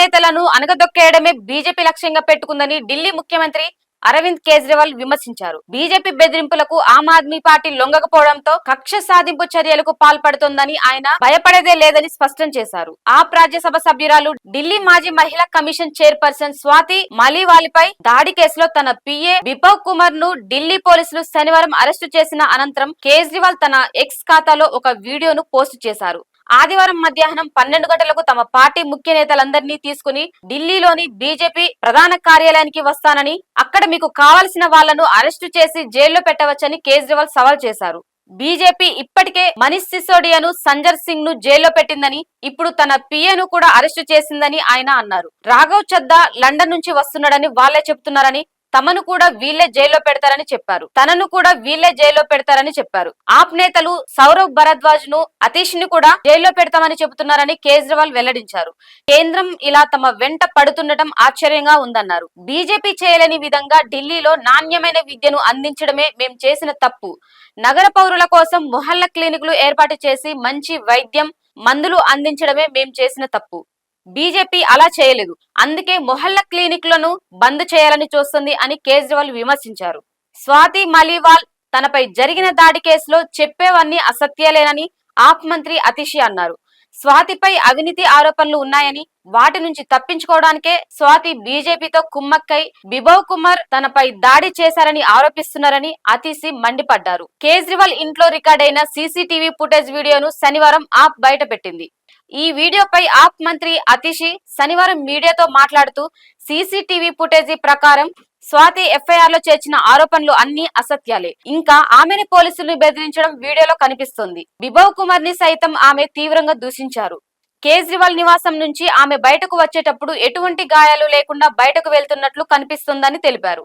నేతలను అనగదొక్కేయడమే బీజేపీ లక్ష్యంగా పెట్టుకుందని ఢిల్లీ ముఖ్యమంత్రి అరవింద్ కేజ్రీవాల్ విమర్శించారు. బీజేపీ బెదిరింపులకు ఆమ్ ఆద్మీ పార్టీ లొంగకపోవడంతో కక్ష సాధింపు చర్యలకు పాల్పడుతోందని ఆయన భయపడేదే లేదని స్పష్టం చేశారు. ఆప్ రాజ్యసభ సభ్యురాలు ఢిల్లీ మాజీ మహిళా కమిషన్ చైర్పర్సన్ స్వాతి మలీవాలిపై దాడి కేసులో తన పిఏ బిపవ్ కుమార్ను ఢిల్లీ పోలీసులు శనివారం అరెస్టు చేసిన అనంతరం కేజ్రీవాల్ తన ఎక్స్ ఖాతాలో ఒక వీడియోను పోస్టు చేశారు. ఆదివారం మధ్యాహ్నం పన్నెండు గంటలకు తమ పార్టీ ముఖ్య నేతలందరినీ తీసుకుని ఢిల్లీలోని బీజేపీ ప్రధాన కార్యాలయానికి వస్తానని అక్కడ మీకు కావలసిన వాళ్ళను అరెస్టు చేసి జైల్లో పెట్టవచ్చని కేజ్రీవాల్ సవాల్ చేశారు. బీజేపీ ఇప్పటికే మనీష్ సిసోడియాను సంజర్ సింగ్ను జైల్లో పెట్టిందని ఇప్పుడు తన పిఏను కూడా అరెస్టు చేసిందని ఆయన అన్నారు. రాఘవ్ చద్దా లండన్ నుంచి వస్తున్నాడని వాళ్ళే చెప్తున్నారని తమను కూడా వీళ్ళే జైల్లో పెడతారని చెప్పారు. తనను కూడా వీళ్ళే జైల్లో పెడతారని చెప్పారు. ఆప్ నేతలు సౌరవ్ భరద్వాజ్ను అతీష్ని కూడా జైల్లో పెడతామని చెబుతున్నారని కేజ్రీవాల్ వెల్లడించారు. కేంద్రం ఇలా తమ వెంట పడుతుండటం ఆశ్చర్యంగా ఉందన్నారు. బీజేపీ చేయలేని విధంగా ఢిల్లీలో నాణ్యమైన విద్యను అందించడమే మేము చేసిన తప్పు. నగర పౌరుల కోసం మొహల్ల క్లినిక్లు ఏర్పాటు చేసి మంచి వైద్యం మందులు అందించడమే మేము చేసిన తప్పు. బీజేపీ అలా చేయలేదు. అందుకే మొహల్ల క్లినిక్లను బంద్ చేయాలని చూస్తుంది అని కేజ్రీవాల్ విమర్శించారు. స్వాతి మలీవాల్ తనపై జరిగిన దాడి కేసులో చెప్పేవన్నీ అసత్యాలేనని ఆప్ మంత్రి అతిషి అన్నారు. స్వాతిపై అవినీతి ఆరోపణలు ఉన్నాయని వాటి నుంచి తప్పించుకోవడానికే స్వాతి బీజేపీతో కుమ్మక్కై బిబవ్ కుమార్ తనపై దాడి చేశారని ఆరోపిస్తున్నారని అతీసి మండిపడ్డారు. కేజ్రీవాల్ ఇంట్లో రికార్డైన సీసీటీవీ ఫుటేజ్ వీడియోను శనివారం ఆప్ బయటపెట్టింది. ఈ వీడియోపై ఆప్ మంత్రి అతిషి శనివారం మీడియాతో మాట్లాడుతూ సీసీటీవీ ఫుటేజీ ప్రకారం స్వాతి ఎఫ్ఐఆర్లో చేర్చిన ఆరోపణలు అన్ని అసత్యాలే. ఇంకా ఆమెను పోలీసులు బెదిరించడం వీడియోలో కనిపిస్తోంది. బిబవ్ కుమార్ని సైతం ఆమె తీవ్రంగా దూషించారు. కేజ్రీవాల్ నివాసం నుంచి ఆమె బయటకు వచ్చేటప్పుడు ఎటువంటి గాయాలు లేకుండా బయటకు వెళ్తున్నట్లు కనిపిస్తోందని తెలిపారు.